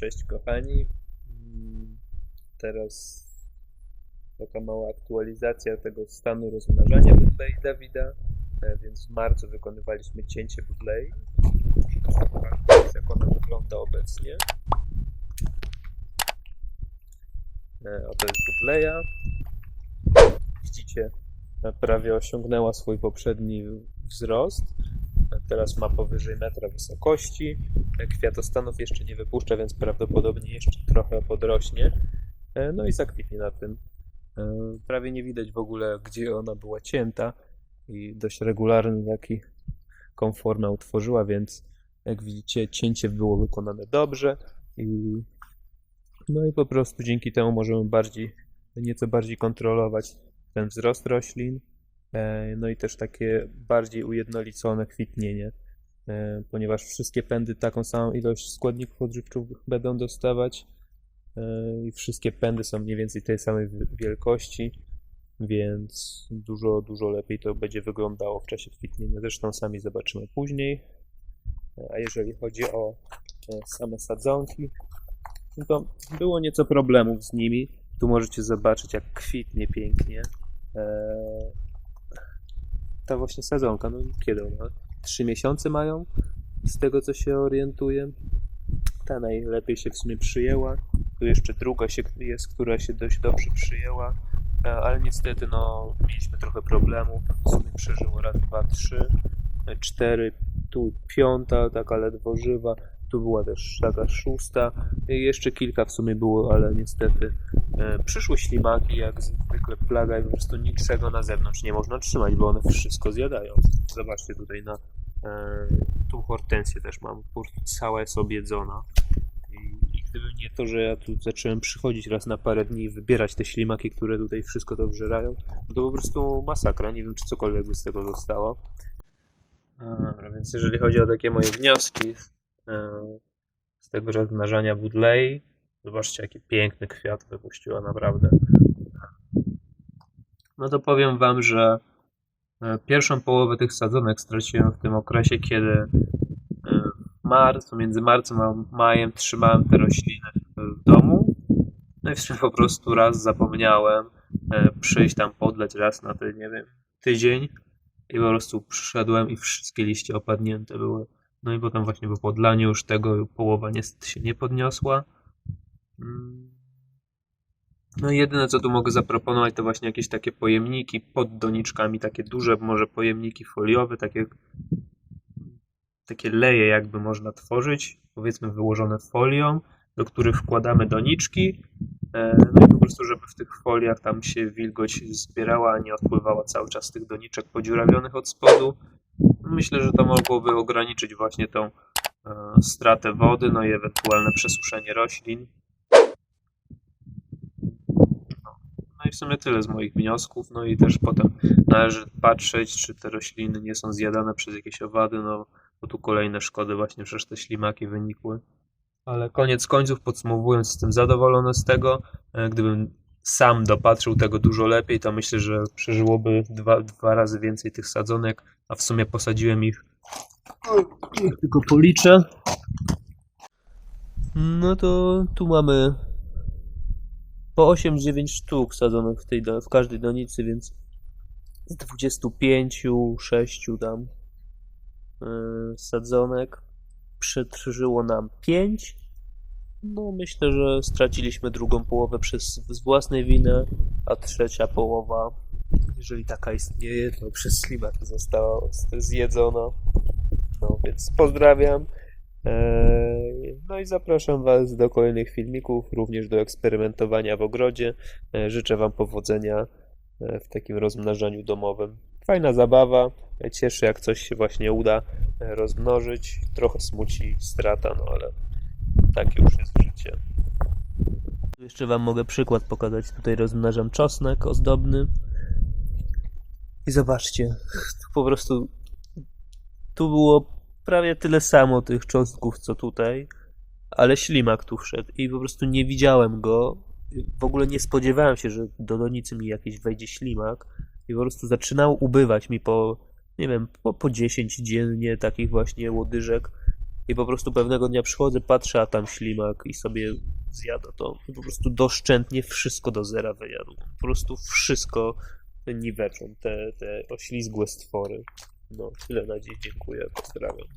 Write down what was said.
Cześć kochani. Mm, Teraz taka mała aktualizacja tego stanu rozmnażania Budlei Dawida. E, Więc w marcu wykonywaliśmy cięcie. Pokażę, jak ona wygląda obecnie. E, Oto jest Budleja. Widzicie, prawie osiągnęła swój poprzedni wzrost. Teraz ma powyżej metra wysokości. Kwiatostanów jeszcze nie wypuszcza, więc prawdopodobnie jeszcze trochę podrośnie. E, No i zakwitnie na tym. E, Prawie nie widać w ogóle, gdzie ona była cięta i dość regularny taki konformę utworzyła, więc jak widzicie, cięcie było wykonane dobrze i no i po prostu dzięki temu możemy bardziej, nieco bardziej kontrolować ten wzrost roślin, no i też takie bardziej ujednolicone kwitnienie, e, ponieważ wszystkie pędy taką samą ilość składników odżywczych będą dostawać e, i wszystkie pędy są mniej więcej tej samej wi- wielkości, więc dużo, dużo lepiej to będzie wyglądało w czasie kwitnienia. Zresztą sami zobaczymy później. E, A jeżeli chodzi o e, same sadzonki, no to było nieco problemów z nimi. Tu możecie zobaczyć, jak kwitnie pięknie. Ta właśnie sadzonka, no kiedy ona? Trzy miesiące mają, z tego co się orientuję. Ta najlepiej się w sumie przyjęła. Tu jeszcze druga się, jest, która się dość dobrze przyjęła, e, ale niestety no, mieliśmy trochę problemów. W sumie przeżyło raz, dwa, trzy, e, cztery, tu piąta, taka ledwo żywa. Tu była też taka szósta. I jeszcze kilka w sumie było, ale niestety e, przyszły ślimaki, jak zwykle plaga i po prostu niczego na zewnątrz nie można trzymać, bo one wszystko zjadają. Zobaczcie tutaj na e, tu hortensję też mam, po prostu cała jest obiedzona. I, I gdyby nie to, że ja tu zacząłem przychodzić raz na parę dni i wybierać te ślimaki, które tutaj wszystko to wżerają, to po prostu masakra. Nie wiem, czy cokolwiek by z tego zostało. Dobra, więc jeżeli chodzi o takie moje wnioski e, z tego rozmnażania Budlei, zobaczcie, jaki piękny kwiat wypuściła, naprawdę. No to powiem Wam, że e, pierwszą połowę tych sadzonek straciłem w tym okresie, kiedy e, w marcu, między marcem a majem trzymałem te rośliny w domu. No i w sumie po prostu raz zapomniałem e, przyjść tam podleć raz na ten, nie wiem, tydzień i po prostu przyszedłem i wszystkie liście opadnięte były. No i potem właśnie po podlaniu już tego połowa niestety się nie podniosła. Mm. No jedyne co tu mogę zaproponować to właśnie jakieś takie pojemniki pod doniczkami, takie duże może pojemniki foliowe, takie takie leje jakby można tworzyć, powiedzmy wyłożone folią, do których wkładamy doniczki, e, no i po prostu żeby w tych foliach tam się wilgoć zbierała, a nie odpływała cały czas z tych doniczek podziurawionych od spodu. Myślę, że to mogłoby ograniczyć właśnie tą e, stratę wody, no i ewentualne przesuszenie roślin. No i w sumie tyle z moich wniosków. No i też potem należy patrzeć, czy te rośliny nie są zjadane przez jakieś owady, no bo tu kolejne szkody właśnie przez te ślimaki wynikły. Ale koniec końców, podsumowując, jestem zadowolony z tego. E, Gdybym sam dopatrzył tego dużo lepiej, to myślę, że przeżyłoby dwa, dwa razy więcej tych sadzonek, a w sumie posadziłem ich. Tylko policzę. No to tu mamy po 8-9 sztuk sadzonych w, tej, w każdej donicy, więc z 25, 6 tam yy, sadzonek przetrzyło nam 5. No myślę, że straciliśmy drugą połowę przez z własnej winy, a trzecia połowa, jeżeli taka istnieje, to przez ślimaki została zjedzona. No więc pozdrawiam. Eee, No i zapraszam Was do kolejnych filmików, również do eksperymentowania w ogrodzie. E, Życzę Wam powodzenia e, w takim rozmnażaniu domowym. Fajna zabawa, e, cieszy jak coś się właśnie uda rozmnożyć. Trochę smuci strata, no ale takie już jest życie. Jeszcze Wam mogę przykład pokazać. Tutaj rozmnażam czosnek ozdobny. I zobaczcie, po prostu tu było prawie tyle samo tych cząstków, co tutaj, ale ślimak tu wszedł i po prostu nie widziałem go. W ogóle nie spodziewałem się, że do donicy mi jakiś wejdzie ślimak i po prostu zaczynał ubywać mi po, nie wiem, po, po 10 dziennie takich właśnie łodyżek i po prostu pewnego dnia przychodzę, patrzę, a tam ślimak i sobie zjada to. I po prostu doszczętnie wszystko do zera wyjadł. Po prostu wszystko niweczą te, te oślizgłe stwory. No, tyle na dziś. Dziękuję. Pozdrawiam.